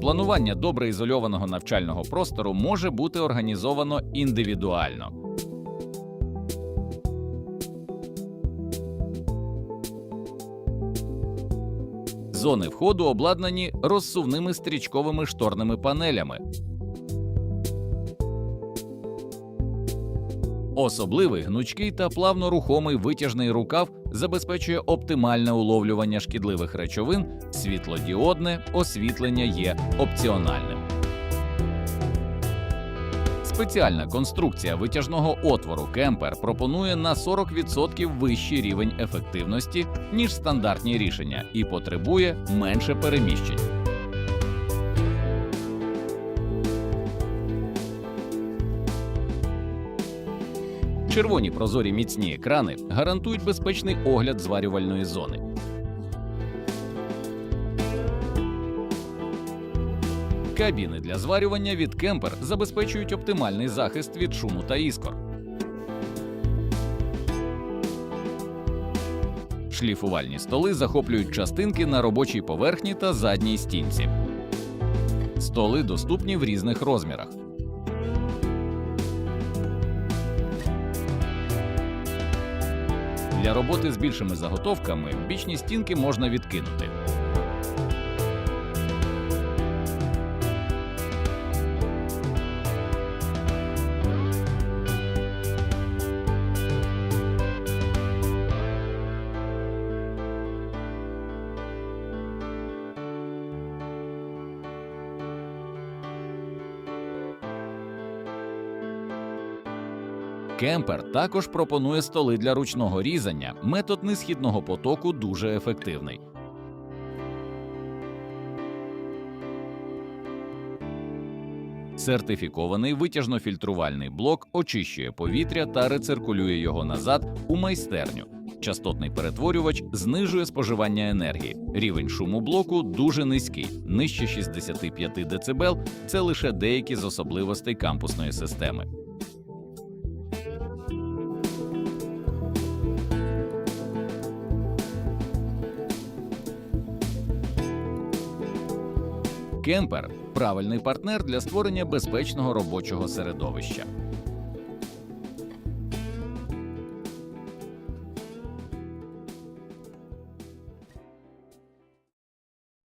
Планування добре ізольованого навчального простору може бути організовано індивідуально. Зони входу обладнані розсувними стрічковими шторними панелями. Особливий гнучкий та плавно рухомий витяжний рукав забезпечує оптимальне уловлювання шкідливих речовин, світлодіодне освітлення є опціональним. Спеціальна конструкція витяжного отвору Кемпер пропонує на 40% вищий рівень ефективності, ніж стандартні рішення, і потребує менше переміщень. Червоні прозорі міцні екрани гарантують безпечний огляд зварювальної зони. Кабіни для зварювання від Кемпер забезпечують оптимальний захист від шуму та іскор. Шліфувальні столи захоплюють частинки на робочій поверхні та задній стінці. Столи доступні в різних розмірах. Для роботи з більшими заготовками бічні стінки можна відкинути. Кемпер також пропонує столи для ручного різання. Метод несхідного потоку дуже ефективний. Сертифікований витяжно-фільтрувальний блок очищує повітря та рециркулює його назад у майстерню. Частотний перетворювач знижує споживання енергії. Рівень шуму блоку дуже низький, нижче 65 дБ – це лише деякі з особливостей кампусної системи. Кемпер правильний партнер для створення безпечного робочого середовища.